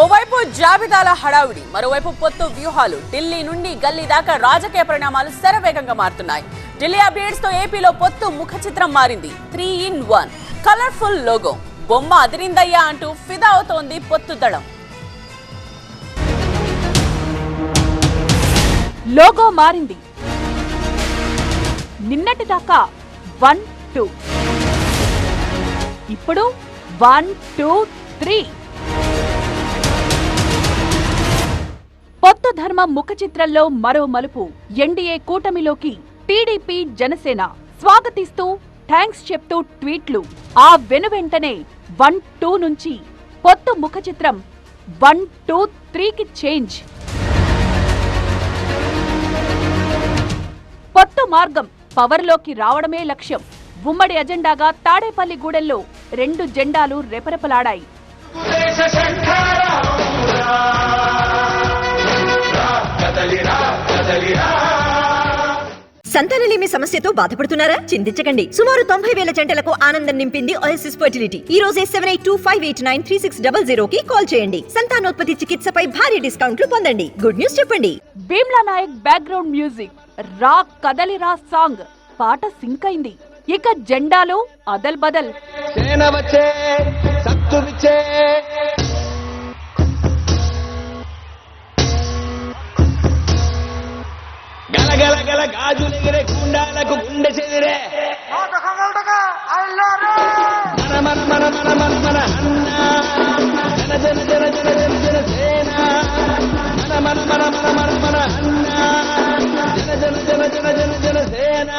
ఓవైపు జాబితాల హడావిడి మరోవైపు పొత్తు వ్యూహాలు. ఢిల్లీ నుండి గల్లీ దాకా రాజకీయ పరిణామాలు శరవేగంగా మారుతున్నాయి. ఢిల్లీ అప్డేట్స్తో ఏపీలో పొత్తు ముఖ చిత్రం మారింది. Three in one. Colourful logo. బొమ్మ అదిరిందయ్యా అంటూ ఫిదా అవుతోంది పొత్తు దళం. లోగో మారింది. నిన్నటి దాకా వన్ టూ. ఇప్పుడు వన్ టూ త్రీ. పొత్తు ధర్మ ముఖ చిత్రంలో మరో మలుపు. ఎన్డీఏ కూటమిలోకి టీడీపీ జనసేన స్వాగతిస్తూ థ్యాంక్స్ చెప్తూ ట్వీట్లు. ఆ వెనువెంటనే వన్ టూ నుంచి పొత్తు ముఖ చిత్రం వన్ టూ త్రీకి చేంజ్. పొత్తు మార్గం పవర్లోకి రావడమే లక్ష్యం. ఉమ్మడి అజెండాగా తాడేపల్లిగూడెల్లో రెండు జెండాలు రెపరెపలాడాయి. సంతానలేమి సమస్యతో బాధపడుతున్నారా? చింతించకండి. సుమారు తొంభై వేల జంటలకు ఆనందం నింపింది ఓఎస్ఎస్ ఫర్టిలిటీ ఈ రోజే seven eight two five eight nine three six double zero కి కాల్ చేయండి. సంతానోత్పత్తి చికిత్సపై భారీ డిస్కౌంట్లు పొందండి. గుడ్ న్యూస్ చెప్పండి. భీమ్లా నాయక్ బ్యాక్గ్రౌండ్ మ్యూజిక్ రా కదలిరా సాంగ్ పాట సింక్ అయింది. ఇక జెండాలు అదల్ బదల్. గాజులెగిరే కుండాలకు గుండె చెదిరే. మన మన మన మన మన మన జన జన జన జన జన జన సేన మన మన మన మన మన మన జన జన జన జన జన జన సేన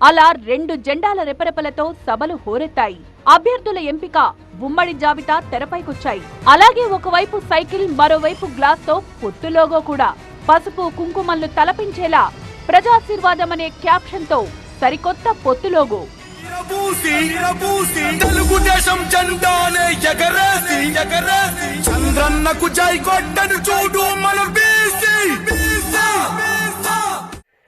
అలా రెండు జెండాల రెపరెపలతో సభలు హోరెత్తాయి. అభ్యర్థుల ఎంపిక ఉమ్మడి జాబితా తెరపైకొచ్చాయి. అలాగే ఒకవైపు సైకిల్ మరోవైపు గ్లాస్తో పొత్తు లోగో కూడా. పసుపు కుంకుమలు తలపించేలా ప్రజాశీర్వాదం అనే క్యాప్షన్తో సరికొత్త పొత్తు లోగో. ఇరబూసి ఇరబూసి తెలుగుదేశం జెండానే ఎగరేసి ఎగరేసి. చంద్రన్నకు జై కొట్టను చూడు మన బీసీ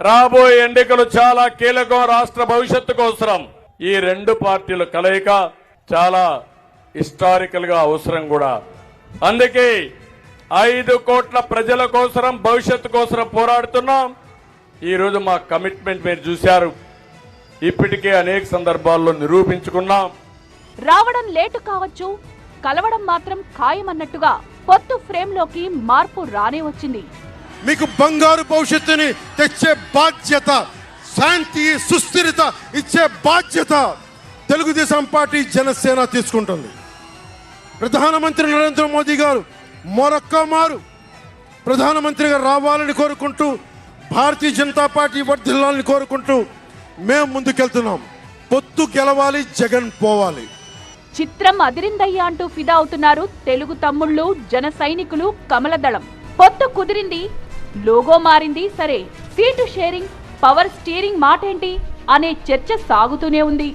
రాబోయే ఎన్నికలు చాలా కీలకం రాష్ట్ర భవిష్యత్తు కోసరం. ఈ రెండు పార్టీల కలయిక చాలా హిస్టారికల్గా అవసరం కూడా. అందుకే ఐదు కోట్ల ప్రజల కోసరం భవిష్యత్తు కోసరం పోరాడుతున్నాం. ఈ రోజు మా కమిట్మెంట్ మీరు చూశారు. ఇప్పటికే అనేక సందర్భాల్లో నిరూపించుకున్నాం. రావడం లేటు కావచ్చు కలవడం మాత్రం ఖాయమన్నట్టుగా పొత్తు ఫ్రేమ్లోకి మార్పు రానే వచ్చింది. మీకు బంగారు భవిష్యత్తుని తెచ్చే బాధ్యత శాంతి సుస్థిరత ఇచ్చే బాధ్యత తెలుగుదేశం పార్టీ జనసేన తీసుకుంటుంది. ప్రధానమంత్రి నరేంద్ర మోదీ గారు మరొక్క మారు ప్రధానమంత్రిగా రావాలని కోరుకుంటూ భారతీయ జనతా పార్టీ వర్ధిల్లాలని కోరుకుంటూ మేము ముందుకెళ్తున్నాం. పొత్తు గెలవాలి జగన్ పోవాలి. చిత్రం అదిరిందయ్యా అంటూ ఫిదా అవుతున్నారు తెలుగు తమ్ముళ్ళు జన సైనికులు కమలదళం. పొత్తు కుదిరింది లోగో మారింది సరే. సీటు షేరింగ్ పవర్ స్టీరింగ్ మాటేంటి? అనే చర్చ సాగుతూనే ఉంది.